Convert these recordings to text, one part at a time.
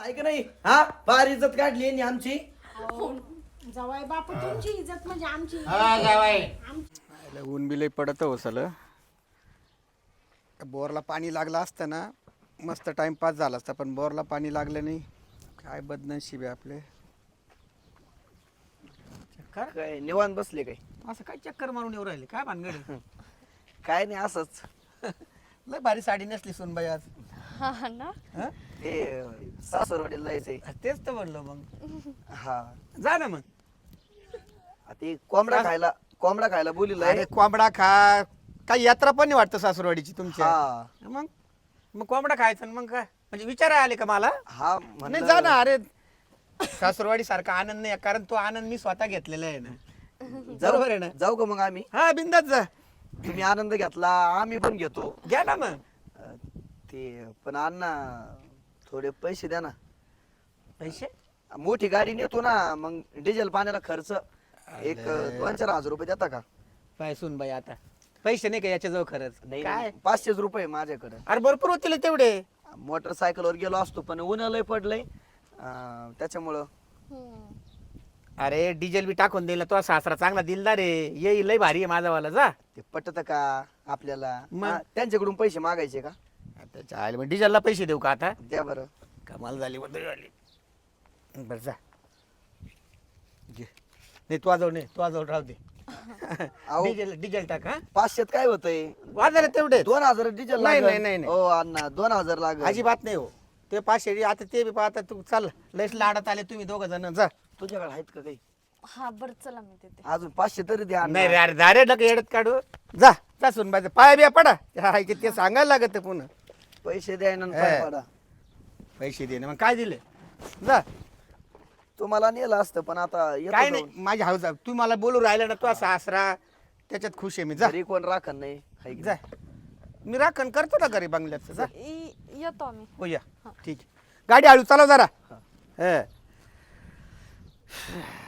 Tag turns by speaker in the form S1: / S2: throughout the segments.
S1: आहे का नाही? हा फार इज्जत काढली यांनी आमची.
S2: जवाय बापू तुमची इज्जत म्हणजे आमची.
S3: हा
S4: ऊन बी लई पडत हो सल. बोरला पाणी लागलं असतं ना मस्त टाइमपास झाला असता पण बोरला पाणी लागलं नाही. काय बदनशीब आहे आपले.
S1: काय निवांत बसले काय?
S4: असं काय चक्कर मारून येऊ राहिले? काय भानगड
S1: काय नाही असंच.
S4: लय भारी साडी नेसली सोनबाई आज.
S5: हा ना?
S4: हं?
S1: ते सासरवाडीला जायचंय
S4: तेच तर म्हणलं मग.
S1: हा.
S4: जा ना मग.
S1: आ ते कोंबडा खायला कोंबडा खायला बोलिलं
S4: अरे कोंबडा खा. काही यात्रा पण नाही वाटतं सासूरवाडीची तुमच्या.
S1: हा.
S4: मग मग कोंबडा खायचा आणि मग काय? म्हणजे विचारायला आले का मला?
S1: हा
S4: नाही
S1: म्हणलं-
S4: जा ना अरे. सासूरवाडी सारखा आनंद नाही कारण तो आनंद मी स्वतः घेतलेला आहे ना.
S1: जाऊ
S4: बरोबर आहे ना?
S1: जाऊ का मग आम्ही?
S4: हा बिंदात जा.
S1: तुम्ही आनंद घेतला आम्ही पण घेतो.
S4: घ्या ना मग.
S1: ते पण अण्णा थोडे पैसे द्या ना.
S4: पैसे?
S1: मोठी गाडी नेतो ना मग डिझेल पाण्याला खर्च. एक दोन चार हजार रुपये देता का?
S4: काय सुन बाई आता. पैसे नाही का याच्याजवळ खरंच?
S1: नाही
S4: काय?
S1: पाचशेच रुपये माझ्याकडे.
S4: अरे भरपूर होतील तेवढे.
S1: मोटरसायकलवर गेलो असतो पण ऊन लय पडलंय. अ, त्याच्यामुळं.
S4: अरे डिझेल बी टाकून दिला तो सासरा चांगला दिलदार आहे. येईल लय भारी आहे माझावाला जा.
S1: ते पटत का आपल्याला?
S4: मग?
S1: हा, त्यांच्याकडून पैसे मागायचे का?
S4: त्याच्या आईला मग डिझेलला पैसे देऊ का आता?
S1: द्या बरं.
S4: कमाल झाली बदल झाली. बरं जा. घे. नाही तू आजवळ नाही तू आजवळ राहू दे.
S1: अहो.
S4: डिझेल डिझेल टाक हा.
S1: पाचशेत काय होतंय?
S4: वाजायला तेवढे
S1: दोन हजार डिझेल
S4: नाही,
S1: लागेल.
S4: नाही, नाही, नाही.
S1: हो अण्णा दोन हजार लागेल.
S4: अजिबात नाही हो. ते पाचशे आता ते बी पाहता तू चाल. लयच लाडात आले तुम्ही दोघ जण. जा.
S1: तुझ्याकडे आहेत का काही?
S5: हा बरं चला मी देते.
S1: अजून पाचशे तरी द्या अण्णा.
S4: नाही रे अरे दारे डक येडत काढू. जा जा सुनबाईचं पाय बिया पडा. हाय की ते सांगायला लागत पुन्हा.
S1: पैसे द्या ना
S4: हे.
S1: पाय पडा.
S4: पैसे दे ना. मग काय दिले? जा.
S1: तुम्हाला नेलं असतं पण आता येतो
S4: काय
S1: जाऊन.
S4: नाही माझी हाऊस तू मला बोलू राहिला ना तू सासरा त्याच्यात खुश आहे मी. जा.
S1: घरी कोण राखण नाही? हाय की
S4: जा. मी राखण करतो ना घरी बंगल्याचं. जा.
S5: इ- येतो आम्ही.
S4: हो या. ठीक आहे. गाडी हळू चालव जरा. हं.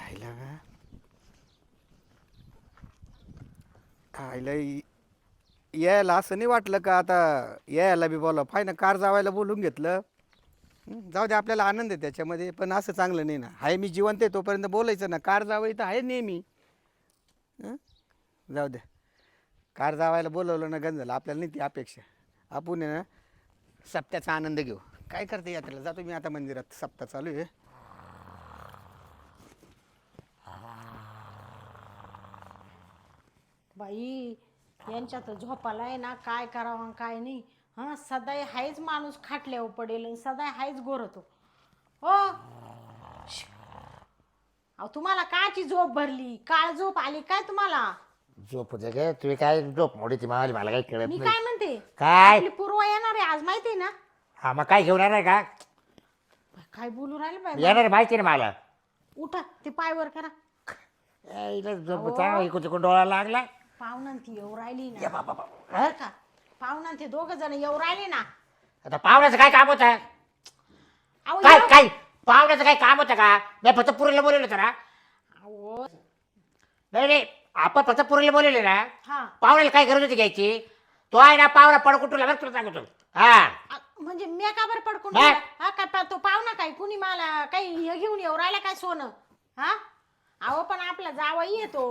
S4: आईला का? आईला इ- यायला असं नाही वाटलं का आता यायला बी बोला फाय ना कार जावायला बोलून घेतलं. हं, जाऊ दे आपल्याला आनंद आहे त्याच्यामध्ये पण असं चांगलं नाही ना. आहे मी जिवंत आहे तोपर्यंत बोलायचं ना. कार जावं तर आहे नेहमी. हं? जाऊ दे. कार जावायला बोलवलं ना गंजलं आपल्याला नाही ती अपेक्षा. आपण आहे ना सप्त्याचा आनंद घेऊ. काय करते यात्रेला? जातो मी आता मंदिरात. सप्ताह चालू आहे.
S2: बाई यांच्यात झोपाला आहे ना काय करावं आणि काय नाही. हा सदाय हायच माणूस खाटल्यावर पडेल आणि सदाय हायच गोरतो हो? श. अहो तुम्हाला काची झोप भरली? काळ झोप आली काय तुम्हाला?
S3: झोप होते गे. तुम्ही काय झोप मोडी ती मावाली मला काही कळत
S2: मी
S3: नाही.
S2: काय म्हणते?
S3: काय?
S2: आपली पूर्व येणार आहे आज माहिती आहे ना?
S3: हा मग काय घेऊन येणार का?
S2: काय बोलू राहिले बाई
S3: येणार माहिती ना मला.
S2: उठा ते पाय वर करा
S3: यायला झोप चांगला इकडून तिकडून डोळा लागला.
S2: पाहुणा ती येऊ राहिली ना. बरं का? पाहुणा ते दोघ जण येऊ राहिले ना.
S3: आता पाहुण्याचं काय काम होतं?
S2: अहो
S3: काय
S2: येऊ-
S3: काय? पाहुण्याचं काय काम होतं का? मी फक्त पुरीला बोलवलं होतं ना.
S2: अहो.
S3: नाही नाही आपण फक्त पुरीला बोलवले ना.
S2: हा.
S3: पाहुण्याला काय गरज होती घ्यायची? तो आहे ना पाहुणा पडकुटूला बरं तुला सांगतो. हा.
S2: म्हणजे मी का बरं पडकून
S3: नाही.
S2: ठेवलं? हा काय पा- तो पाहुणा काय? कुणी मला काही हे घेऊन येऊ राहिला काय सोनं? हा? अहो पण आपला जावाई येतो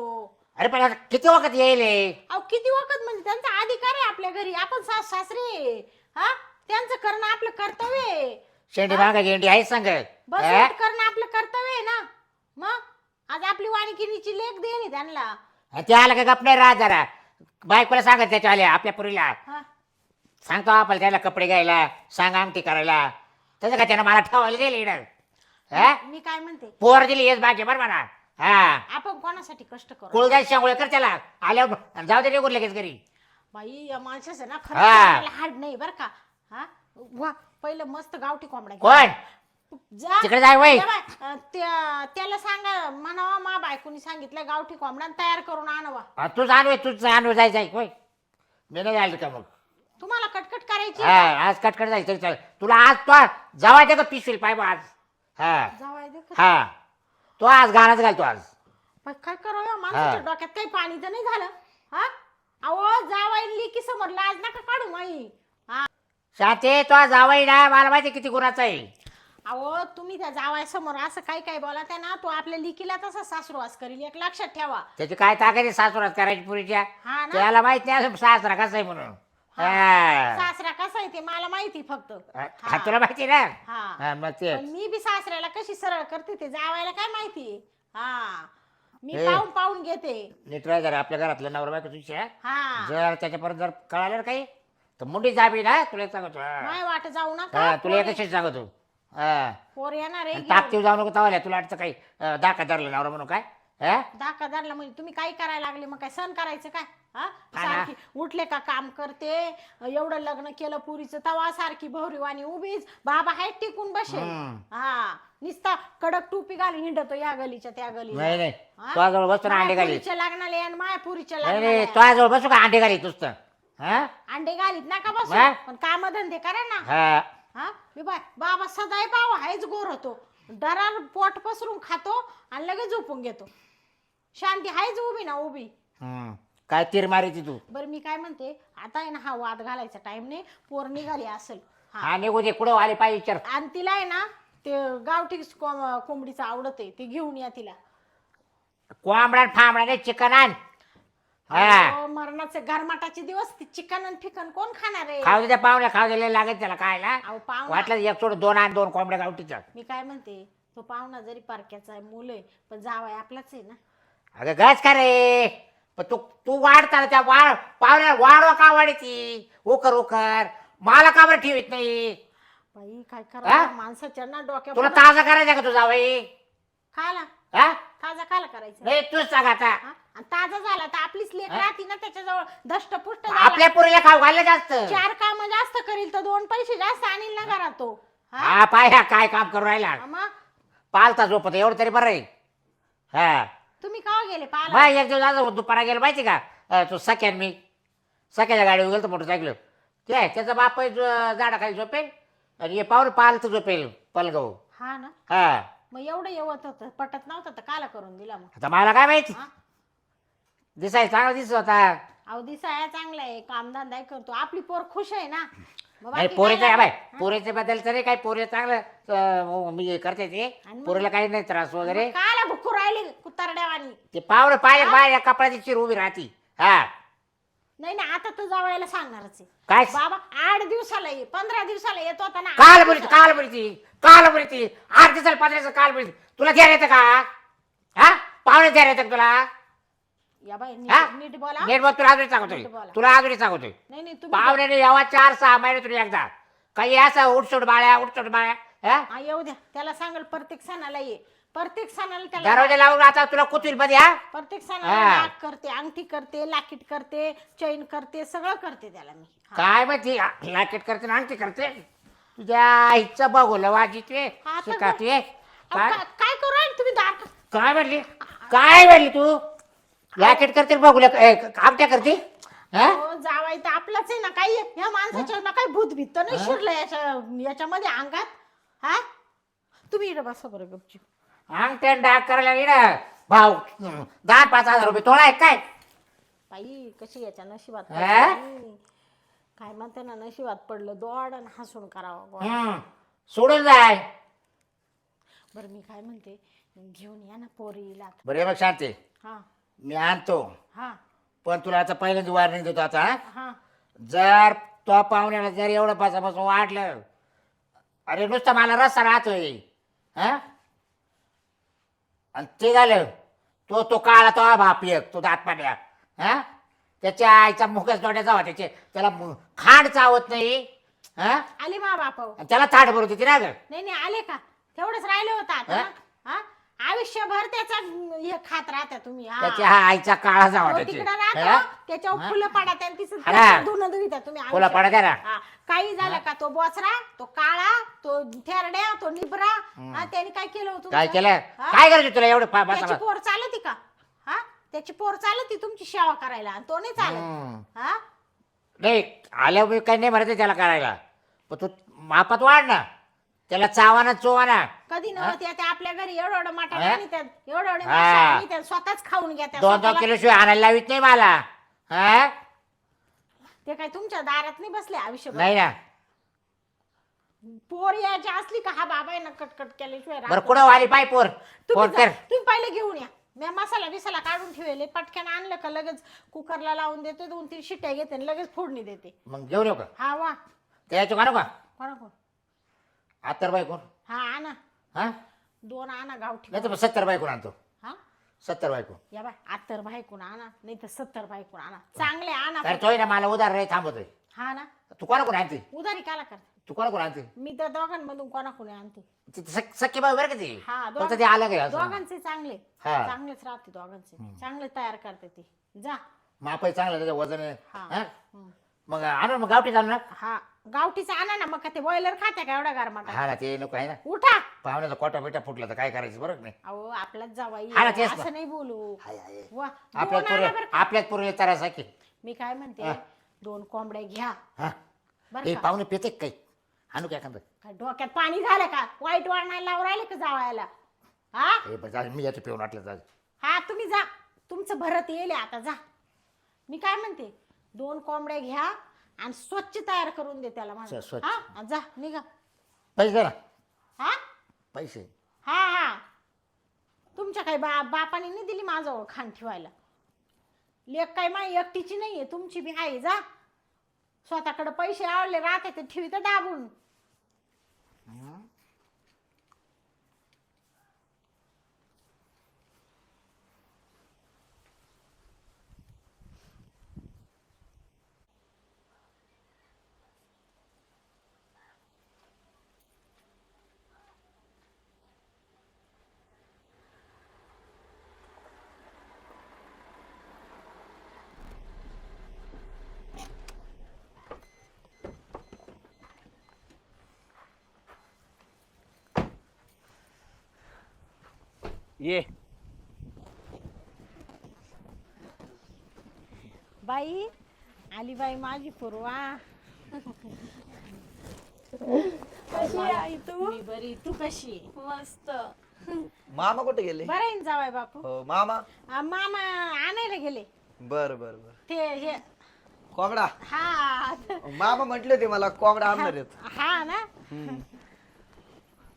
S3: अरे पण आता किती वखत येईल हे?
S2: अहो किती वखत? म्हणजे त्यांचा अधिकार आहे आपल्या घरी. आपण सास सासरे. हा? त्यांचं करणं आपलं कर्तव्य आहे.
S3: शेंडी मागा गेंडी आहे सांग.
S2: बस
S3: हा?
S2: उलट करणं आपलं कर्तव्य आहे ना. मग? आज आपली वाणिकिनीची लेख देणी त्यांना.
S3: आणि ते आलं का गप नाही राहत जरा. बायकोला सांगत त्याच्या आल्या आपल्या पुरीला.
S2: हा?
S3: सांगतो आपण त्याला कपडे घ्यायला सांग अंगठी करायला. तसं का त्यानं मला ठेवायला दिली
S2: मी काय म्हणते?
S3: पोर दिली येस बाकी बरं म्हणा. हा.
S2: आपण कोणासाठी कष्ट करू?
S3: कुळदास शांगुळे कर त्याला. आल्यावर जाऊ दे निघून लगेच घरी.
S2: बाई या माणसाचं ना खरं
S3: हा.
S2: सांगायला हाड नाही बरं का. हा? वा पहिलं मस्त गावठी कोंबडा घे.
S3: कोण?
S2: जा.
S3: तिकडे जाय वय
S2: जा बाय. अं, त्या- त्याला सांगा म्हणावा मा बायकोनी सांगितलं गावठी कोंबडा तयार करून आणावा.
S3: तूच आणू तूच आणू जाय जाय होय. मी नाही आलो का मग?
S2: तुम्हाला कटकट करायची
S3: हा आज कटकट जायचं तरी चालेल तुला आज तो जवळ दे का पिशील पाय बा आज? हा.
S2: जावाय दे का?
S3: हा. तो आज गाणंच घालतो आज.
S2: पण काय करावं या माणसाच्या
S3: हा.
S2: डोक्यात काही पाणी तर नाही झालं. हा? अहो जावाय लिकी समोर लाज नका काढू माई. हा.
S3: शाते तो जावाई ना मला माहिती किती गुणाचा आहे.
S2: अहो तुम्ही त्या जावायसमोर असं काही काही बोला त्या ना तो आपल्या लिकीला तसा सासुरवास करील एक लक्षात ठेवा.
S3: त्याची काय ताकद सासुरात करायची पुरीच्या?
S2: हा ना.
S3: त्याला माहीत नाही असं सासरा कसा आहे म्हणून. हा.
S2: सासरा कसा आहे ते मला माहिती फक्त.
S3: हा, तुला माहिती ना?
S2: हा.
S3: हा, मग ते
S2: पण मी बी सासऱ्याला कशी सरळ करते ते जावायला काय माहिती हा. मी
S3: हे.
S2: पाहून पाहून घेते.
S3: नीट राह जरा आपल्या घरातलं नवरा बायको तुझ्या
S2: हा?
S3: जर त्याच्यापर्यंत जर कळालं ना काही तर मुंडी जाबी ना तुला एक सांगतो हा.
S2: नाही वाट जाऊ
S3: हा,
S2: नका
S3: तुला
S2: पोरी-
S3: एकच सांगतो हा.
S2: पोर येणार आहे घेऊन.
S3: ताकतीव जाऊ नको तवाल्या तुला वाटतं काही अं, दाखा धरलं नवरा म्हणून काय हा?
S2: धाका धरला म्हणजे तुम्ही काय करायला लागले मग काय सण करायचं काय? हा?
S3: हा ना.
S2: सारखी उठले का काम करते? एवढं लग्न केलं पुरीचं तवा सारखी भवरीवाणी उभीच. बाबा हाय टिकून बसेल.
S3: हम्म.
S2: हा. निस्ता कडक टोपी घालून हिंडतो या गलीच्या त्या गलीला.
S3: नाही नाही.
S2: हा?
S3: तुझ्याजवळ बसतो ना अंडे घाली
S2: मायापुरीच्या लग्नाला आणि मायापुरीच्या
S3: नाही नाही
S2: लग्नाला
S3: तुझ्याजवळ बसू का अंडे घाली तुझं हा?
S2: अंडे घालीत नका बसू.
S3: वा?
S2: पण काम धंदे करा ना.
S3: हा.
S2: हा? मी बाय बाबा सदाय बाबा हायच गोर होतो. डरार पोट पसरून खातो आणि लगेच झोपून घेतो. शांती हायच उभी ना उभी.
S3: हम्म. काय तीर मारायची तू?
S2: बरं मी काय म्हणते आता आहे ना हा वाद घालायचा टाइम नाही पोर निघाली असेल. हा.
S3: हा निघू दे कुठं आले पाहिजे विचार.
S2: आणि तिला आहे ना ते गावठी कोंब- कोंबडीचं आवडत आहे ते घेऊन या तिला.
S3: कोंबडा फांबडा नाही चिकन आण. हा.
S2: अहो, मरणाचे गरमाटाचे दिवस ती चिकन आणि फिकन कोण खाणार आहे?
S3: खाऊ दे त्या पाहुण्या खाऊ दिले लागत त्याला खायला.
S2: अहो पाहुणा.
S3: वाटलं एक सोड दोन आण दोन कोंबड्या गावठीच्या.
S2: मी काय म्हणते तो पाहुणा जरी पारख्याचा आहे मुलं आहे पण जावाय आपलाच आहे ना.
S3: अगं गच का रे? पण तू तू वाढता त्या वाढ पाहुण्या वाढवा का वाढती उकर उकर मला का बरं ठेवीत नाही?
S2: बाई काय
S3: हा?
S2: करा माणसाच्या ना डोक्या
S3: तुला ताजा करायचा का तुझा बाई?
S2: खाला
S3: हा?
S2: ताजा खाला करायचं?
S3: नाही तूच सांग आता.
S2: हा? आणि ताजा झाला तर आपलीच लेख राहते ना त्याच्याजवळ. दष्टपुष्ट
S3: आपल्या पुरीला खाऊ घाललं जास्त.
S2: चार काम जास्त करील तर दोन पैसे जास्त आणील ना घरात तो. हा?
S3: हा पाय हा काय काम करू राहिला?
S2: हा मग?
S3: पालता झोपत एवढं तरी बरं आहे. हा.
S2: तुम्ही का गेले पाला
S3: बाय एक दिवस आज दुपारा गेला माहिती का? अं, तो सख्यान मी. सख्याच्या गाडीवर गेलो मोटरसायकल ते त्याचा बाप आहे जो- झाडाखाली झोपेल आणि हे पाहुणे पालत झोपेल पलगाव.
S2: हा ना?
S3: हा.
S2: मग एवढं येवत होतं पटत नव्हतं तर काला करून दिला मग.
S3: आता मला काय माहिती?
S2: हा?
S3: दिसाय चांगला दिसत होता.
S2: अहो दिसाया चांगला आहे कामधंदा करतो. आपली पोर खुश आहे ना?
S3: नाही
S2: बाकी
S3: पोरीचं
S2: काय
S3: बाय.
S2: लागलं?
S3: पोरीच्या बद्दल तरी काही पोरी चांगलं अं, मी करते ते.
S2: आणि मग?
S3: पोरीला काही नाही त्रास वगैरे.
S2: मग राहिली कुत्तारड्यावानी?
S3: ते पाहुणे पाहिजे बाहेर कपड्याची चिर उभी राहती. हा.
S2: नाही नाही आता तर जावायला सांगणारच आहे.
S3: काय?
S2: बाबा आठ दिवसाला ये पंधरा दिवसाला येतो आता ना.
S3: काल बोलती
S2: दिवसाला.
S3: काल बोलती काल बोलती आठ दिवसाला पंधरा दिवसाला काल बोलती तुला ध्यान येतं का? हा? पाहुणे ध्यान येतं का तुला?
S2: या बाई
S3: हा?
S2: नीट नीट बोला.
S3: नेट बघ तुला अजून सांगतोय.
S2: नीट बोला.
S3: तुला सांगतोय.
S2: नाही नाही तुम्ही
S3: पाहुण्याने यावा चार सहा महिने तुला एकदा. काही असं उठसूट बाळ्या उठसूट बाळ्या हा?
S2: हा येऊ द्या. त्याला सांगाल प्रत्येक सणाला ये. प्रत्येक सणाला त्याला
S3: दरवाजा लावून आता तुला कुतील मध्ये हा?
S2: प्रत्येक सणाला
S3: हा.
S2: नाक करते अंगठी करते लाकीट करते चैन करते सगळं करते त्याला मी. हा.
S3: काय माहिती? लाकेट करते ना आणखी करते. तुझ्या इच्छा बघवलं वाजिते
S2: हा, तर
S3: शिकाते
S2: अहो,
S3: काय
S2: करू राहिले तुम्ही दार?
S3: काय म्हणली? काय म्हणली तू? लाकेट करते बघूया आमट्या करते? हा?
S2: हो जावाय तर आपलाच आहे ना काही. ह्या माणसाच्या ना काही भूत भीत नाही शिरलं याच्या याच्यामध्ये अंगात. हा? तुम्ही इकडे बसा बरं गपची
S3: अंगठ्या डाग करायला गेला भाऊ दहा पाच हजार रुपये तोळा आहे काय?
S2: बाई कशी याच्या नशिबात. काय म्हणते ना नशिबात पडलं दोड आणि हसून करावं.
S3: सोडून जाय.
S2: बरं मी काय म्हणते? घेऊन या ना पोरीला.
S3: बरे मग शांती.
S2: हा.
S3: मी आणतो.
S2: हा.
S3: पण तुला आता पहिल्यांदा वॉर्निंग देतो आता हा?
S2: हा.
S3: जर तो पाहुण्याला जर एवढं पासापासून वाढलं अरे नुसतं मला रस्ता राहतोय हा. आणि ते झालं तो तो काळा तो बाप एक तो दात पाड्या हा. त्याच्या आईचा मुखच डोळ्या जावा त्याचे त्याला मु- खांड चावत नाही हा.
S2: आले मा बापाव
S3: आणि त्याला ताट भरवते ती ना ग.
S2: नाही नाही आले का? तेवढंच राहिलं होतं आता
S3: हा?
S2: हा. आयुष्यभर त्याचा हे खात राहता तुम्ही हा.
S3: त्याच्या हा आईचा काळा
S2: तो तिकडं? राहतो त्याच्यावर
S3: हा?
S2: फुलं पडा त्या तिचं
S3: हा.
S2: धुणं धुविता तुम्ही
S3: फुलं. पडा ना.
S2: हा. काही झालं का तो बोचरा तो काळा तो थेरड्या तो निबरा हा त्याने काय केलं होतं
S3: काय
S2: तुमचं?
S3: केलं
S2: हा?
S3: काय करायचं तुला एवढं पा-
S2: त्याची
S3: बसा
S2: पोर चालती का हा त्याची पोर चालती तुमची सेवा करायला आणि तो नाही चालत
S3: हम्म.
S2: हा
S3: नाही आल्या काही नाही म्हणते त्याला करायला पण तू मापात वाढ ना त्याला चावाना चोवाना.
S2: कधी नव्हते ते आपल्या घरी एवढं एवढं मटण
S3: हा?
S2: आणि त्यात एवढं एवढे
S3: हा.
S2: मासे आणि त्यात स्वतःच खाऊन घ्या त्या
S3: दोन दोन
S2: स्वतःला-
S3: किलो शिवाय आणायला लावित नाही मला. हा?
S2: ते काय तुमच्या दारात नाही बसले आयुष्यभर?
S3: नाही ना.
S2: पोर यायची असली का? हा बाबा आहे ना कटकट केल्याशिवाय
S3: बरं कुठं वाली पाय पोर?
S2: तुम्ही
S3: फोन
S2: जा,
S3: कर.
S2: तुम्ही पहिले घेऊन या. मी मसाला बिसाला काढून ठेवले. पटकन आणलं का लगेच कुकरला लावून देते. दोन तीन शिट्ट्या घेते आणि लगेच फोडणी देते.
S3: मग घेऊन येऊ का?
S2: हा वा.
S3: त्याच्या का
S2: कोणा कोण
S3: आत्तर बाय कोण
S2: हा आणा.
S3: हा?
S2: दोन आणा गावठी
S3: नाही तर मग सत्तर बाय कोण आणतो.
S2: हा?
S3: सत्तर बाय कोण
S2: या बाय आत्तर बायकून आणा नाही तर सत्तर बायकून आणा. चांगले आणा
S3: तर तोय ना मला उधार रे थांबतोय
S2: हा ना?
S3: तू कोणा कोण आणते?
S2: उधारी काला करते.
S3: तू कोणा कोण आणते?
S2: मी तर दोघांमधून कोणाकोणी आणते.
S3: ती सख- सख्खी बाई बरं का ती?
S2: हा
S3: फक्त ते आलं काय
S2: दोघांचे चांगले.
S3: हा.
S2: चांगलेच राहते दोघांचे. चांगले तयार करते ती. जा.
S3: मापाई चांगलं त्याचं वजन आहे.
S2: हा.
S3: हा? मग आणू मग गावठी ना.
S2: हा. गावठीचं आणा ना मग का ते बॉयलर खाते का एवढा गरमाटा
S3: हा ना ते नको आहे ना.
S2: उठा.
S3: पाहुण्याचा कोटा बिटा फुटला तर काय करायचं बरं का नाही?
S2: अहो आपल्याच जावाई
S3: हा ना, तेच ना.
S2: असं नाही बोलू.
S3: हाय, हाय.
S2: वा
S3: आपल्यात
S2: दोन आणा
S3: पूर्वी
S2: का.
S3: पूर्वी
S2: मी काय म्हणते
S3: हा.
S2: दोन कोंबड्या घ्या.
S3: हा.
S2: बरं का?
S3: पाहुणे पिते काही? आणू काय एखादं?
S2: काय डोक्यात पाणी झालं का? वाईट वाढणायला लावून राहिले का जावायला? हा?
S3: हे जा, मी याचं पिऊन वाटलं जा.
S2: हा तुम्ही जा. तुमचं भरत येईल आता जा. मी काय म्हणते दोन कोंबड्या घ्या आणि स्वच्छ तयार करून दे त्याला माझं.
S3: स्व- स्वच्छ.
S2: हा जा निघा.
S3: पैसे दे ना
S2: हा?
S3: पैसे.
S2: हा हा. तुमच्या काही बा बापाने नाही दिली माझं खाण ठेवायला. लेख काय माई एकटीची नाहीये तुमची बी आहे जा. स्वतःकडे पैसे आवडले राहते ते ठेवी तर दाबून.
S1: ये।
S2: बाई आली बाई माझी पूर्वा
S5: कशी आहे आई तू?
S2: मी बरी तू कशी आहे?
S5: मस्त.
S1: मामा कुठे गेले?
S2: बरं आहे ना जावाय बापू?
S1: हो मामा?
S2: आ, मामा आणायला गेले.
S1: बर बर बर.
S2: ते हे
S1: कोंबडा?
S2: हा.
S1: मामा म्हटले ते मला कोंबडा आणणार आहेत.
S2: हा ना?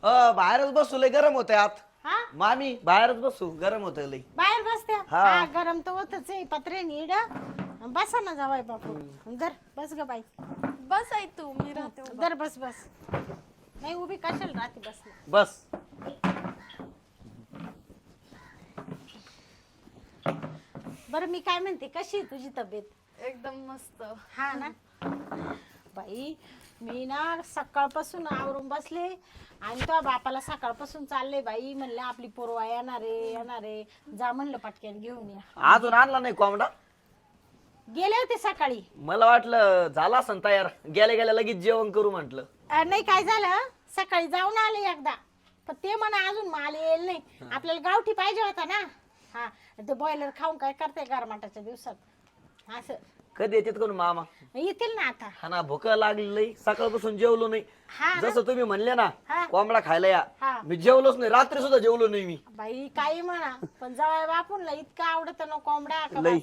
S1: अ, बाहेरच बसू लय गरम होतंय आत. मामी बाहेरच बसू. गरम होतंय लय
S2: बाहेर बसत्या?
S1: हा.
S2: हा गरम तर होतच आहे. पत्रे नीड. बसा ना जावाय बापू. दर बस ग बाई.
S5: बस आई तू मी राहते उभा.
S2: दर बस बस. नाही उभी कशाला राहते? बस ना.
S1: बस.
S2: बरं मी काय म्हणते? कशी आहे तुझी तब्येत?
S5: एकदम मस्त.
S2: हा ना? बाई. मी ना सकाळपासून आवरून बसले आणि तो बापाला सकाळपासून चालले बाई. म्हणले आपली पोरवा येणार आहे येणार आहे. जा म्हणलं पटक्यान घेऊन या.
S1: अजून आणला नाही कोंबडा?
S2: गेले होते सकाळी.
S1: मला वाटलं झाला असं तयार. गेल्या गेल्या लगेच जेवण करू म्हंटल.
S2: अ, नाही काय झालं? सकाळी जाऊन आले एकदा. पण ते म्हणा अजून माल येईल नाही. आपल्याला गावठी पाहिजे होता ना. हा ते बॉयलर खाऊन काय करते गारमाटाच्या दिवसात? असं.
S1: कधी येतात कोण मामा?
S2: येतील ना आता.
S1: हा ना भूक लागली सकाळपासून जेवलो नाही.
S2: हा ना?
S1: जसं तुम्ही म्हणले ना
S2: हा.
S1: कोंबडा खायला या.
S2: हा.
S1: मी जेवलोच नाही रात्री सुद्धा जेवलो नाही मी.
S2: बाई काही म्हणा पण जवळ बापूनला इतकं आवडत ना कोंबडा का
S1: लई.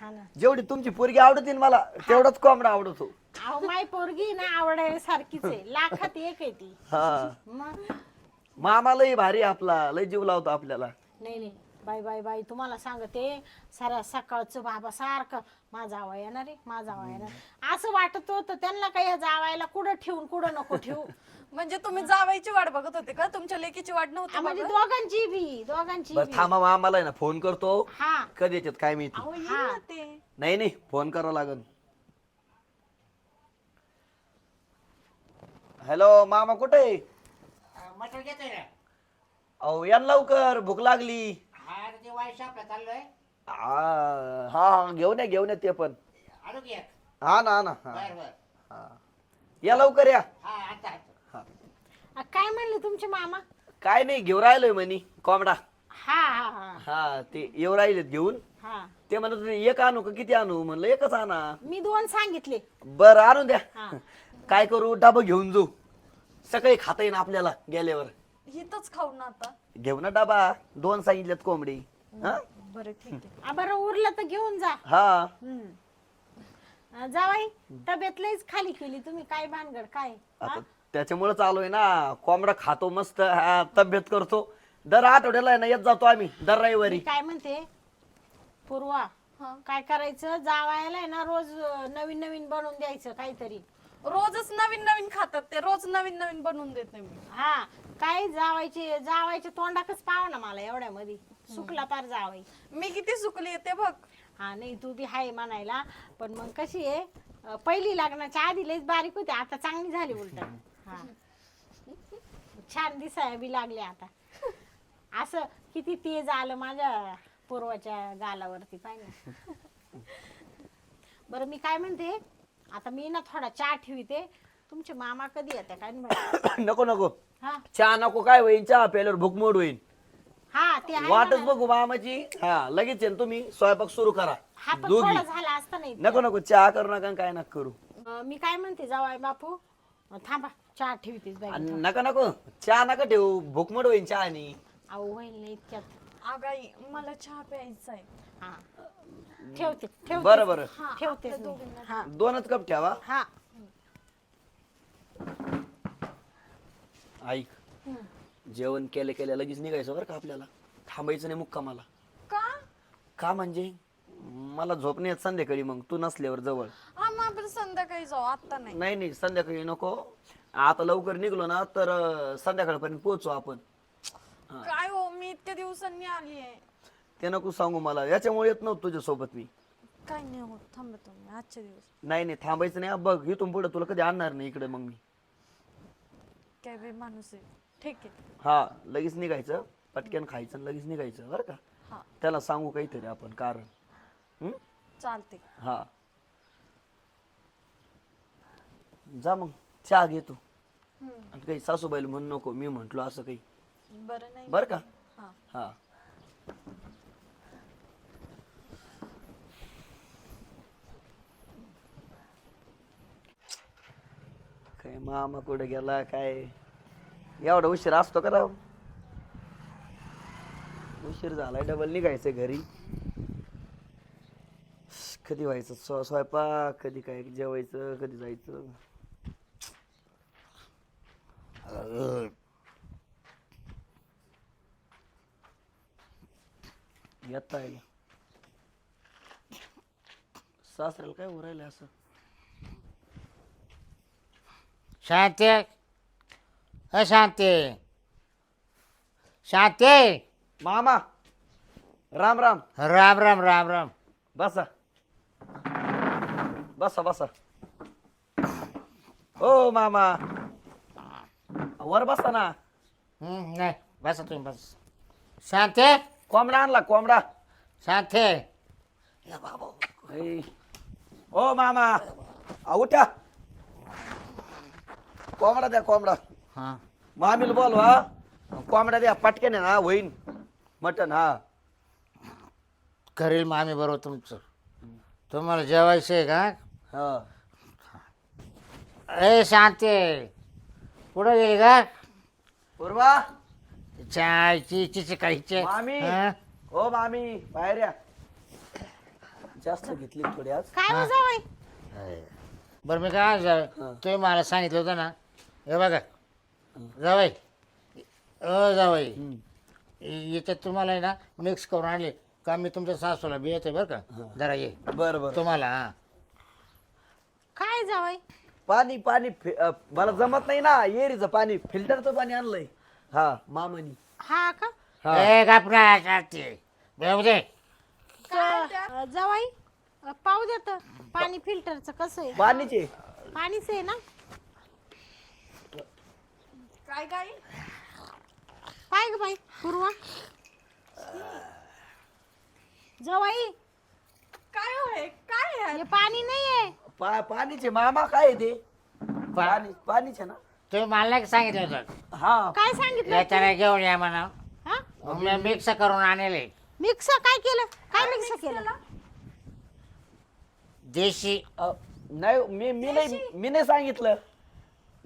S2: हा ना.
S1: जेवढी तुमची पोरगी आवडते ना मला तेवढाच कोंबडा आवडतो.
S2: अहो माय पोरगी ना आवडाय सारखीच आहे. लाखात एक आहे ती.
S1: हा.
S2: मग?
S1: मामा लई भारी आपला लई जीव लावतो आपल्याला.
S2: नाही नाही. बाय बाय बाय तुम्हाला सांगते साऱ्या सकाळचं बाबा सारखं माझा आवा येणार आहे माझा आवा येणार. असं वाटत होतं त्यांना काही या जावायला कुठं ठेवून कुठं नको ठेवू?
S5: म्हणजे तुम्ही जावायची वाट बघत होते का? तुमच्या लेकीची वाट नव्हती
S2: म्हणजे
S5: बघत?
S2: दोघांची बी दोघांची
S1: बरं
S2: बी.
S1: थांबा मामाला आहे ना फोन करतो.
S2: हा.
S1: कधी येतात काय माहिती.
S5: अहो, येईल. ना ते.
S1: नाही नाही फोन करावं लागल हॅलो मामा कुठे आहे?
S3: घेतोय ना.
S1: अहो या ना लवकर भूक लागली.
S3: हा ते चाललोय.
S1: हा हा घेऊन या घेऊन या ते पण.
S3: आणू की एक?
S1: हा ना हा ना हा,
S3: बर बर.
S1: हा. या लवकर या.
S3: हा आता आता.
S2: आ, काय म्हणले तुमचे मामा?
S1: काय नाही घेऊन राहिलोय म्हणी कोंबडा.
S2: हा हा हा.
S1: हा ते येऊ राहिलेत घेऊन.
S2: हा.
S1: ते म्हणत होते, एक आणू का किती आणू? म्हणलं एकच आणा.
S2: मी दोन सांगितले.
S1: बर आणून द्या.
S2: हा.
S1: काय करू डबा घेऊन जाऊ. सकाळी खाता येईन आपल्याला गेल्यावर.
S5: हिथंच खाऊ ना आता.
S1: घेऊ ना डबा. दोन सांगितलेत कोंबडी. हा
S5: बरं ठीक आहे.
S2: आ, बरं उरलं तर घेऊन जा.
S1: हा.
S2: हम्म. जावाई तब्येत लईच खाली केली तुम्ही. काय भानगड काय? हा?
S1: आता त्याच्यामुळे चालू आहे ना. कोंबडा खातो मस्त. हा, तब्येत करतो. दर आठवड्याला आहे ना येत जातो आम्ही दर रविवारी.
S2: मी काय म्हणते? पूर्वा काय करायचं? जावायला आहे ना रोज अं, नवीन नवीन बनवून द्यायचं काहीतरी.
S5: रोजच नवीन नवीन खातात ते. रोज नवीन नवीन बनवून देते मी.
S2: हा. काय जावायचे जावायचे तोंडाकच पाव ना मला एवढ्यामध्ये. सुकला पार जावाई.
S5: मी किती सुकली ते बघ.
S2: हा नाही तू बी हाय म्हणायला पण मग कशी आहे अं, पहिली लग्नाच्या आधी लईच बारीक होती आता चांगली झाली उलट. हा. छान दिसाय बी लागले आता. असं किती तेज आलं माझ्या पूर्वाच्या गालावरती पाहिजे बरं मी काय म्हणते आता मी ना थोडा चहा ठेवते. तुमचे मामा कधी येते काय माहीत.
S1: नको नको.
S2: हा?
S1: चहा नको काय होईन? चहा प्यायल्यावर भूक मोड होईन.
S2: हा ते आहे
S1: वाटच. बघू मामाची. हा लगेच आहे ना तुम्ही. स्वयंपाक सुरू करा.
S2: हा पण
S1: दोघी.
S2: थोडा झाला असता नाही
S1: नको नको. चहा करू नका आणि काय नका करू.
S2: अं, मी काय म्हणते जावाय बापू. अं, थांबा चहा ठेवतेच बाई
S1: आणि नका नको. चहा नका ठेवू. भूक मोड होईन चहानी.
S2: अहो होईल नाही इतक्यात.
S5: आगाई मला चहा प्यायचा आहे.
S2: हा. ठेवते ठेवते
S1: बरं बरं.
S2: ठेवते हा.
S1: दोनच कप ठेवा.
S2: हा.
S1: ऐक. जेवण केले केल्या लगेच निघायचं बरं का आपल्याला. थांबायचं नाही मुक्कामाला.
S5: का?
S1: का म्हणजे? मला झोप नाही येत संध्याकाळी मग. तू नसल्यावर जवळ.
S5: आपण संध्याकाळी जाऊ. आता नाही.
S1: नाही नाही संध्याकाळी नको. आता लवकर निघलो ना तर अं, संध्याकाळपर्यंत पोहोचू आपण.
S5: काय हो? मी इतक्या दिवसांनी आली आहे.
S1: ते नको सांगू मला. याच्यामुळे येत नव्हतं तुझ्यासोबत मी.
S5: काय नाही होत. थांबा तुम्ही. आजचे दिवस.
S1: नाही नाही थांबायचं नाही. हा बघ इथून पुढे तुला कधी आणणार नाही इकडे मग मी.
S5: काय बे माणूस आहे. ठीक आहे.
S1: हा लगेच निघायचं पटक्यान खायचं आणि लगेच निघायचं बरं का?
S5: हा.
S1: त्याला सांगू काहीतरी आपण कारण. हं?
S5: चालते
S1: हा. जा मग चहा घे तू. आणि काही सासूबाईला म्हणू नको मी म्हंटलो असं काही.
S5: बरं नाही.
S1: बर का?
S5: हा.
S1: हा. काय मामा कुठे गेला काय? एवढा उशीर असतो का राव? उशीर झालाय डबल निघायचं घरी. कधी व्हायचं? स्व- स्वयंपाक कधी काय जेवायचं कधी जायचं? येता येईल सासऱ्याला काय उरायला असं?
S3: शांती. अशांती शांती.
S1: मामा राम राम.
S3: राम राम राम राम.
S1: बसा. बसा बसा. हो मामा. वर बसा ना.
S3: हं, नाही बसा तुम्ही बस. शांती.
S1: कोंबडा आणला कोंबडा.
S3: शांती.
S1: ऐ. ओ मामा. आ, उठा. कोंबडा द्या कोंबडा.
S3: हां.
S1: मामीला बोलवा. कोंबडा द्या पटकन आहे ना होईन मटन हा.
S3: करील मामी बरोबर तुमचं. तुम्हाला जेवायचं आहे का?
S1: हा.
S3: ए शांती. कुठं गेली का
S1: पूर्वा?
S3: चायची चिचिकाळीचे
S1: मामी. ओ मामी. बाहेर या. जास्त घेतली थोडी आज.
S2: काय हो जावाई?
S3: बरं मी काय
S1: हां.
S3: तुम्ही मला सांगितलं होतं ना हे बघा. जावाई. अ जावाई. याच्यात तुम्हाला आहे ना मिक्स करून आणले. का मी तुमच्या सासूला बी येते बरं का? जरा ये.
S1: बर बर.
S3: तुम्हाला हा.
S2: काय जावाई?
S1: पाणी पाणी फि- अ, मला जमत नाही ना. येरीचं पाणी फिल्टरचं पाणी आणलंय. हा मामनी.
S2: हा का?
S1: हा.
S3: ए दे.
S2: अं, जावाई अं, पाहू देत पाणी फिल्टरचं कसं आहे?
S1: पाणीचे.
S2: पाणीच आहे ना?
S5: काय काय?
S2: काय ग बाई पूर्वा. जावाई
S5: काय होय काय आहे?
S2: हे पाणी नाहीये.
S1: पा पाणीचे मामा काय आहे ते? पाणी पाणीचे ना.
S3: तुम्ही मला सांगितलं होतं?
S1: हा.
S2: काय सांगितलं
S3: येताना घेऊन या म्हणा.
S2: हा?
S3: मी मिक्स करून आणले.
S2: मिक्स काय केलं? काय मिक्स केलं?
S3: देशी.
S1: अ, नाही मी मी नाही मी नाही सांगितलं.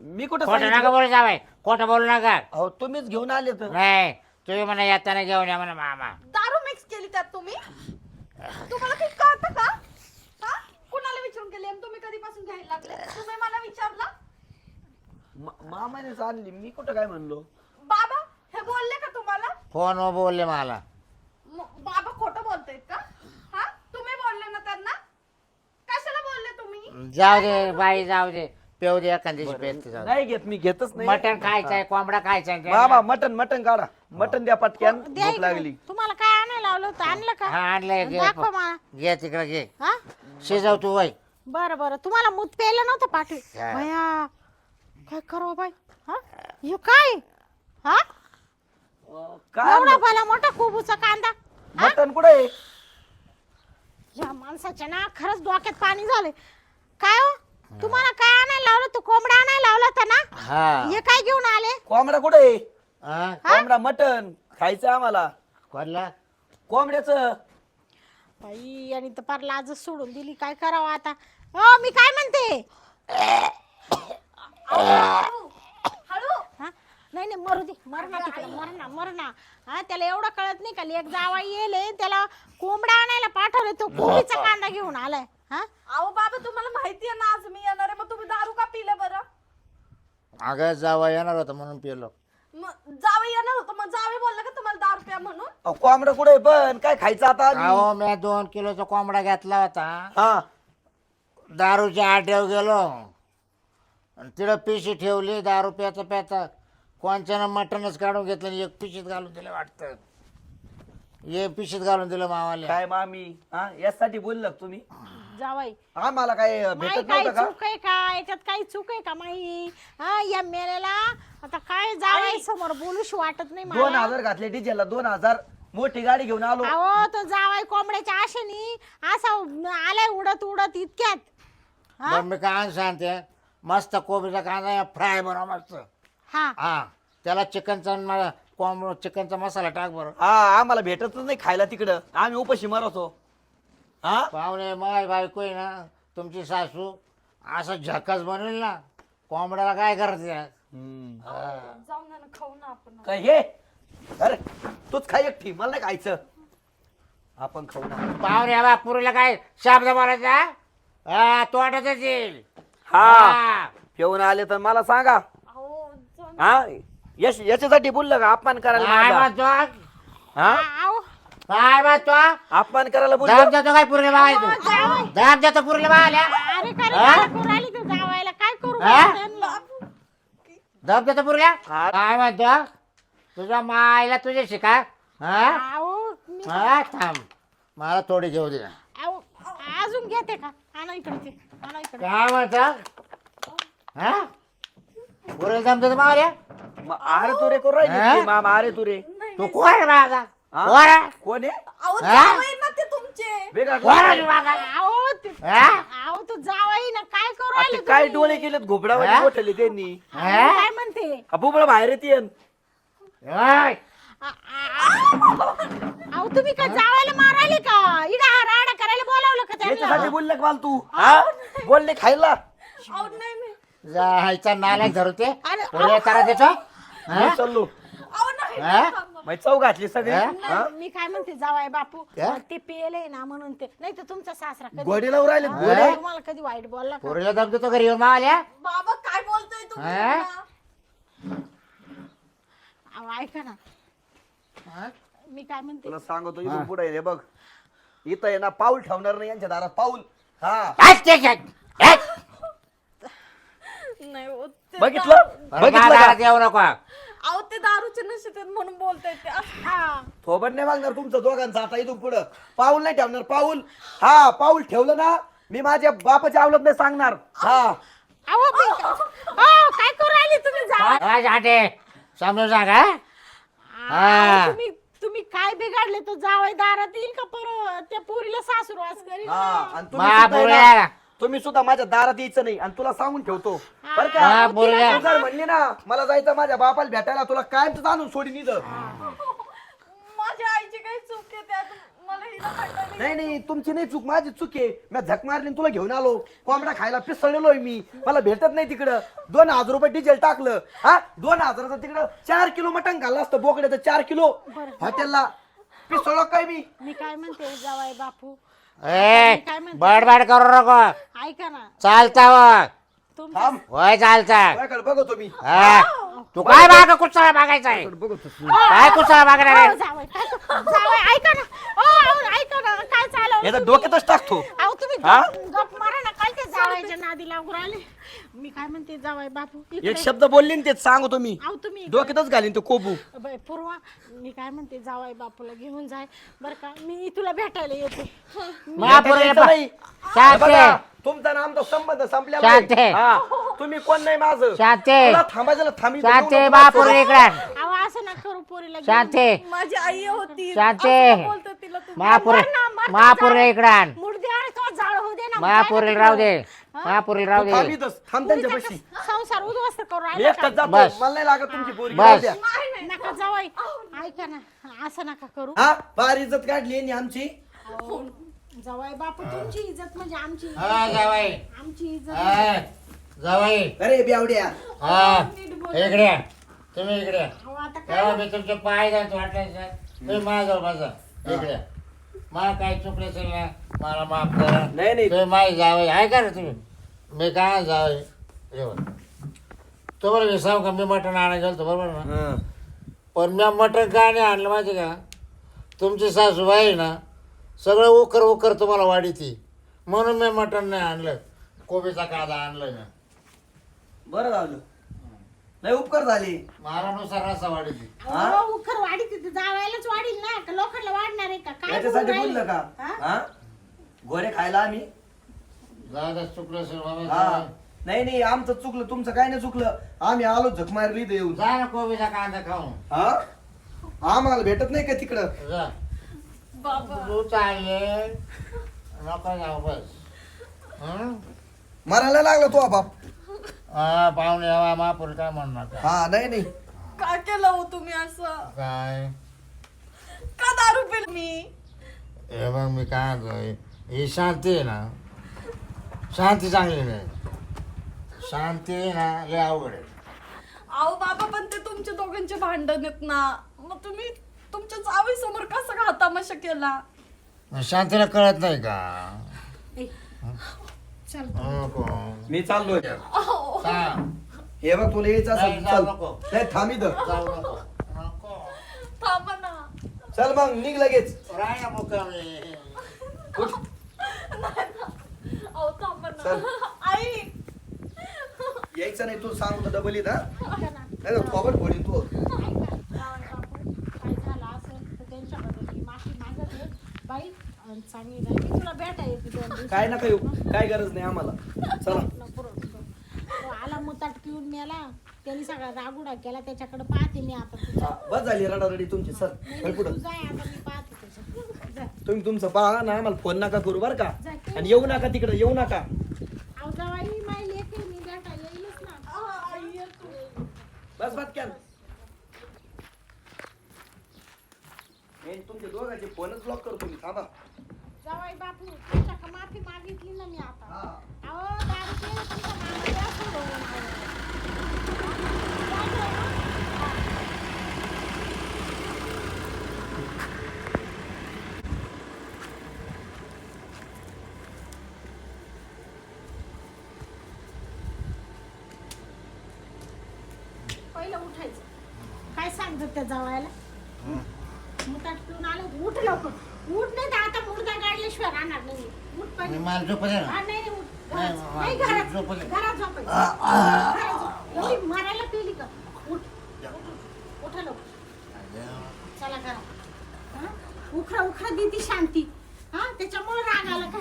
S1: मी कुठं
S3: खोटं नका
S1: सांगितलं
S3: बोलू जावाय खोटं बोलू नका.
S1: अहो तुम्हीच घेऊन आले तर.
S3: नाही तुम्ही म्हणा येताना घेऊन या म्हणा मामा.
S5: दारू मिक्स केली त्यात तुम्ही? तुम्हाला काही कळतं का? हा? कुणाला विचार कधीपासून केली? आणि तुम्ही कधीपासून घ्यायला लागले? तुम्ही मला विचारलं?
S1: मा- मामानेच आणली मी कुठं काय म्हणलो?
S5: बाबा हे बोलले का तुम्हाला?
S3: फोन बोलले मला.
S5: म- बाबा खोटं बोलतायत का? हा? तुम्ही बोलले ना त्यांना? कशाला बोलले तुम्ही?
S3: जाऊ दे बाई जाऊ दे. पेऊ दे एखाद्या दिवशी पेते जाऊ.
S1: नाही घेत मी घेतच नाही.
S3: मटण खायचंय कोंबडा खायचा
S1: मामा मटन मटन काढा. मटन द्या पटक्यान
S2: द्या
S1: भूक
S2: इकडे.
S1: लागली.
S2: तुम्हाला काय आणायला लावलं होतं? आणलं का?
S3: हा आणलंय घे.
S2: दाखव मला.
S3: घे तिकडे घे.
S2: हा?
S3: शिजव तू वय.
S2: बरं बरं. तुम्हाला मूत प्यायला नव्हतं
S3: काय?
S2: भया काय करावं बाई? हा? हे काय? हा?
S1: काय
S2: एवढा भला मोठा कोबूचा कांदा?
S1: मटन कुठे
S2: या माणसाच्या ना खरंच डोक्यात पाणी झालंय. काय हो? तुम्हाला काय आणायला लावलं तू कोंबडा आणायला लावला होता ना?
S3: हा.
S2: हे काय घेऊन आले?
S1: कोंबडा कुठे
S3: हा?
S1: कोंबडा मटन खायचं आम्हाला.
S3: कोणला?
S1: कोंबड्याचं.
S2: बाई आणि तर पार लाजच सोडून दिली. काय करावं आता? हो मी काय म्हणते? हा? नाही नाही मरू दे. मर ना तिकडे मर ना मर ना. हा त्याला एवढं कळत नाही का? लेक जावा येले त्याला कोंबडा आणायला पाठवले तो कोबीचा कांदा घेऊन आलाय. हा?
S5: अहो बाबा तुम्हाला माहितीये ना आज मी येणार आहे मग तुम्ही दारू का पिले बरं?
S3: अगं जावा येणार होता म्हणून पेलो.
S5: मग जावे येणार होतं मग जावे बोललं का तुम्हाला दारू प्या म्हणून?
S1: अहो, कोंबडा कुठे पण काय खायचं आता आधी?
S3: अहो मी दोन किलोचा कोंबडा घेतला होता.
S1: हा.
S3: दारूच्या आड्यावर गेलो. आणि तिथं पिशी ठेवली दारू प्याचा प्याचा कोणच्यानं मटणच काढून घेतलं आणि एक पिशीत घालून दिलं वाटतं. एक पिशीत घालून दिलं मावाले
S1: काय मामी? हा? यासाठी बोललं का तुम्ही?
S2: जावाई.
S1: आम्हाला काय
S2: माई
S1: भेटत नव्हतं का?
S2: चूक आहे का? याच्यात काही चूक आहे का माई? हा या मेलेला आता काय जावाई? समोर बोलूशी वाटत नाही
S1: दोन
S2: मला.
S1: हजार घातले डिझेलला दोन हजार. मोठी गाडी घेऊन आलो.
S2: अहो तो जावाई कोंबड्याच्या आशेनी असा आलाय उडत उडत इतक्यात. हा?
S3: बरं मी काय सांगते? मस्त कोबीचा कांदा फ्राय बनवा मस्त.
S2: हा.
S3: हा त्याला चिकनचा कोंब चिकनचा मसाला टाक बरं.
S1: हा आम्हाला भेटतच नाही खायला तिकडं. आम्ही उपाशी मरतो हा?
S3: पाहुणे माय बायको आहे ना तुमची सासू असं झकास बनवेल ना कोंबड्याला काय करते
S5: ना, खाऊ ना आपण.
S1: काय हे? अरे तूच खाय एकटी मला नाही खायचं. आपण खाऊ ना.
S3: पाहुणे बा पुरीला काय शब्द बोलायचा हा? तोंडातच येईल.
S1: हा. पिऊन आले तर मला सांगा.
S5: अहो
S1: हा? यश याच्यासाठी बोललं का? अपमान करायला
S3: काय
S1: माझा?
S3: म्हणतो
S1: हा?
S2: अहो
S3: काय
S1: अपमान करायला
S3: दाब
S1: बोललो
S3: देतो काय पुरीला बाय दाब देतो पुरीला बायला
S2: अरे काय
S3: हा?
S2: करू राहिली तू जावायला? काय करू
S3: हा?
S2: बरं त्यांना?
S3: दाब देतो पुरीला
S1: हा.
S3: काय म्हणतो तुझ्या मायला तुझे शिका हा?
S2: मी
S3: हा थांब. मला थोडी घेऊ दे.
S2: अहो, अजून घेते का? आणा इकडे ते आणा इकडे
S3: काय म्हणतो? हा? पुरीला दम देतो मावल्या?
S1: म- अरे तुरे करू राहिली
S3: हा?
S1: ती मामा अरे तुरे.
S3: तू कोण आहे माझा
S1: हा?
S3: कोण आहे?
S5: अहो
S3: हा?
S5: जावई ना ते तुमचे.
S1: वेगळा
S2: अहो ते-
S3: हा?
S2: अहो तू जावाई ना काय करू
S1: आता
S2: राहिली
S1: काय
S2: तुम्ही?
S1: डोळे केलेत? घोबडावाली
S3: हा?
S1: मोठले त्यांनी.
S3: हा?
S2: काय म्हणते?
S1: बुबळ बाहेर येते
S3: ओय,
S2: आ- आ- अहो तुम्ही काय जावायला मारायले का? इडा राडा करायला बोलावलं का
S1: याच्यासाठी
S2: त्यांना
S1: बोललं का मला तू हा? बोलले खायला?
S5: अहो नाही नाही
S3: जायचा नालायक धरू ते
S2: अरे,
S3: पुढे तारा देतो हा?
S1: मी चाललो.
S3: हा?
S1: मग चौ घातली सगळी?
S3: हा?
S2: मी काय म्हणते जावाय बापू
S3: काय?
S2: ते पेले ना म्हणून ते नाही तर तुमचा सासरा कधी
S1: गोडी लावून राहिले
S2: हा?
S1: गोडे
S2: तुम्हाला कधी वाईट बोलला का?
S3: पुरीला दम देतो घरी येऊन मावल्या
S5: बाबा काय बोलतोय तुम्ही
S3: हा?
S5: ना?
S2: अहो, ऐका ना. मी काय म्हणते?
S1: तुला सांगतो इथून पुढे रे बघ. इथं आहे ना पाऊल ठेवणार नाही यांच्या दारात पाऊल. हा.
S3: हट, ते हट, हट.
S5: नाही ते
S1: बघितलं? बघितलं
S3: माझ्या
S1: का?
S3: दारात येऊ नको.
S5: अहो ते दारूचे नशेत आहेत म्हणून बोलतायत ते. असं-
S2: हा.
S1: थोबड नाही मागणार तुमचं दोघांचं आता इथून पुढं. पाऊल नाही ठेवणार पाऊल. हा पाऊल ठेवलं ना मी माझ्या बापाच्या आवडत नाही सांगणार. हा.
S2: अहो मी हो काय करू राहिली तुम्ही जा.
S3: काय झाटे समजून सांगा
S2: अहो, तुम्ही तुम्ही काय बिघडले? तो जावाय दारात येईल का परत? त्या पोरीला सासूरवास करील
S1: हा
S2: ना.
S1: आणि तुम्ही सुद्धा आहे
S3: महापुरुषा.
S1: ना, तुम्ही सुद्धा माझ्या दारात यायचं नाही आणि तुला सांगून ठेवतो. बरं का?
S3: हा.
S1: तू जर म्हणली ना मला जायचं माझ्या बापाला भेटायला तुला कायमच आणून सोडीन इथं.
S5: माझ्या आईची काही चूक आहे त्यात. मला हिला भेटायला
S1: नाही. नाही तुमची नाही चूक माझी चूक आहे. मी झक मारली आणि तुला घेऊन आलो. कोंबडा खायला पिसळलेलोय मी. मला भेटत नाही तिकडं. दोन हजार रुपये डिझेल टाकलं. हा? दोन हजाराचं तिकडं चार किलो मटण घाललं असतं बोकड्याचं चार किलो. हॉटेलला पिसळलो काय मी?
S2: मी काय म्हणते जावाय बापू.
S3: ए
S2: काय म्हणते?
S3: बडबड करू नको.
S2: ऐका ना.
S3: चालता व.
S2: तुमचं
S1: थांब.
S3: होय चालता.
S1: तुझ्याकडे बघतो मी
S3: हा. तू काय माग कुठचा मागायचा आहे?
S1: बघतो
S3: काय कुठचा मागणार आहे?
S2: जावई, ऐका ना. अहो, अहो, ऐका ना. काय चालवलं
S1: याचा डोक्यातच टाकतो.
S2: अहो तुम्ही
S1: हा?
S2: गप गप मारा ना. काय जावायच्या नादी लागू राहिले. मी काय म्हणते जावाय बापू
S1: एक
S2: इकडे
S1: शब्द बोलली ना तेच सांगतो मी.
S2: तुम्ही इकडे-
S1: डोक्यातच घालीन तो कोबू.
S2: बाई, पूर्वा मी काय म्हणते जावाय बापूला घेऊन जाय. बर का मी तुला भेटायला येते.
S3: महापुरुष
S1: भेटायचं नाही.
S3: शांत
S1: हे बघा,
S3: आहे.
S1: तुमचा ना आमचा संबंध
S3: शांत आहे.
S1: हा, तुम्ही कोण नाही माझं.
S3: शांत आहे.
S1: तुला थांबायचं थांबी
S3: शांते इकडे.
S2: अहो असं ना करू पोरीला घेऊन.
S3: शांते
S5: माझी आई होती.
S3: शांते
S5: असं का बोलता तिला तुम्ही
S3: महापुरुष
S2: मर ना, मर ना,
S3: महापुरुष
S2: जाळ.
S3: इकडे आण.
S2: मुर्दे आणि तो जाळ होऊ दे ना.
S3: महापुरुष राहू दे. महापुरुष राहू दे.
S1: थांबीतच थांब त्यांच्या पशी
S2: संसार उद्ध्वस्त करू राहिला
S1: एकटाच? जातो.
S3: बस.
S1: मला नाही लागत तुमची पोरी
S3: बस.
S1: जाऊ द्या.
S2: नका जावाय ऐका ना. असं नका करू.
S1: हा फार इज्जत काढली यांनी आमची.
S2: बापू तुमची इज्जत म्हणजे आमची इज्जत.
S3: हा जावाई
S2: आमची इज्जत
S3: हा, जावाई
S1: अरे बेवड्या
S3: हा इकडे या. तुम्ही इकडे या.
S2: अहो, आता काय
S3: तेव्हा मी तुमचे पाय जात वाटायचं तुम्ही माझ्याजवळ बसा. इकडे या. मला काय चुकलं असेल ना मला माफ करा.
S1: नाही नाही.
S3: तुम्ही माझी जावई. ऐका ना तुम्ही? मी काय जावई? येऊन तुम्हाला विसाव का? मी मटण आणायला गेलो बरोबर ना?
S1: हा.
S3: पण मी मटण का नाही आणलं माहिती का? तुमची सासूबाई आहे ना सगळं उकर उकर तुम्हाला वाढी ती म्हणून मी मटण नाही आणलं. कोबीचा कांदा आणलं ना.
S1: बरं झालं. लय उपकार झाले.
S3: मला नुसार रसा वाढी ती
S2: अहो, उखर वाढी तिथे जावायलाच वाढील ना. का लोकांना वाढणार आहे का? काय
S1: याच्यासाठी
S2: बोलून
S1: बोललं
S2: राहिले?
S1: का
S2: हा?
S1: हा? गोरे खायला आम्ही.
S3: चुकलं असेल
S1: हा.
S3: बाबा
S1: नाही नाही आमचं चुकलं तुमचं काय नाही चुकलं. आम्ही आलो झक मारली इथं येऊन.
S3: जा ना कोबीचा कांदा खाऊन.
S1: हा? आम्हाला भेटत नाही का तिकडं?
S3: जा.
S5: बाबा.
S3: तू चालले. नको जाऊ बस. हं?
S1: मारायला लागला तो बाप.
S3: हा पाहुणे हवा महापूर काय म्हणणार का?
S1: हा नाही नाही.
S5: का केलं हो तुम्ही असं?
S3: काय?
S5: का दारू पिल मी?
S3: हे मग मी काय म्हणतोय ही शांती आहे ना. शांती चांगली नाही. शांती आहे ना लय अवघड आहे.
S5: अहो बाबा पण ते तुमच्या दोघांचे भांडण आहेत ना. मग तुम्ही तुमच्या जावी समोर कसं घाता मशा केला?
S3: मग शांतीला कळत नाही का? नको
S1: मी चाललोय.
S3: सांग.
S1: हे. बघ तुला यायचं
S3: नाही,
S1: असेल
S3: जाऊ
S1: चल
S3: नको.
S1: नाही थांब इथं.
S3: जाऊ नको. नको.
S5: थांबा ना.
S1: चल मग निघ लगेच.
S3: राय.
S5: अहो थांबा
S1: चल.
S5: आई.
S1: यायचं नाही तू सांग तर डबल येत हा
S2: ऐका ना.
S1: नाही तर थोबट फोडीन तू.
S2: ऐका, जावई बापू, काय झालं असेल? तर त्यांच्याबद्दल मी माफी मागत आहे. बाई चांगली बाई मी तुला भेटा येते दोन दिवसात.
S1: काय नका येऊ. काय गरज नाही आम्हाला. चला.
S2: नको रडू गं. तो आला मुताट पिऊन मेला. त्यांनी सगळा रागुडा केला. त्याच्याकडे पाहते मी आता तुझा
S1: हा, बस झाली रडारडी तुमची. सर चल पुढं.
S2: तुझा आहे आता मी पाहते जा.
S1: तुम्ही तुमचं पहा ना आम्हाला फोन नका करू बरं का. आणि येऊ नका तिकडे येऊ नका.
S2: अहो जावाई माई लेके मी भेटा येईलच ना.
S1: बस पटक्यान हे तुमचे दोघांचे फोनच ब्लॉक करतो मी थांबा
S2: जावाई बापू तुमच्याकडे माफी मागितली ना मी आता. अहो सोडवून. पहिलं उठायचं. काय सांगतात त्या जावायला? मुताट पिऊन आलं उठ लवकर. उठ नाही तर आता मुर्दा काढल्याशिवाय राहणार नाही. उठ
S3: मला
S2: हा, नाही नाही, उठ.
S3: नाही,
S2: घरात. नाही घरात
S3: झोपू दे.
S2: घरात झोपायचं घरात झोप. एवढी मारायला पिली का? उठ उठ. उठा लवकर. चला करा उखडा उखडा देती शांती. हा? त्याच्यामुळे राग आला काय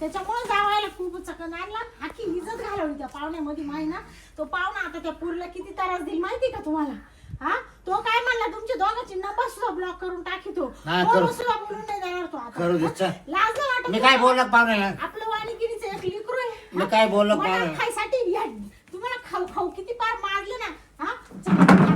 S2: त्याच्यामुळे जावायला खूप चकन आणला हाकी इज्जत घालवली त्या पाहुण्यामध्ये माही ना तो पाहुणा आता त्या पुरला किती त्रास देईल माहिती का तुम्हाला? हा? तो काय म्हणला तुमच्या दोघांची नंबर सुद्धा ब्लॉक करून
S3: हा,
S2: बोलून नाही देणार तो आता
S3: करू दे? चल.
S2: लाज नाही वाटत
S3: मी काय
S2: तुम्हाला?
S3: बोललो पाहुण्याला
S2: आपलं वाणिकिनीचं एक लिकरू आहे
S3: मी काय बोललो पाहुण्याला?
S2: खायसाठी या- तुम्हाला खाऊ खाऊ किती पार मारले ना हा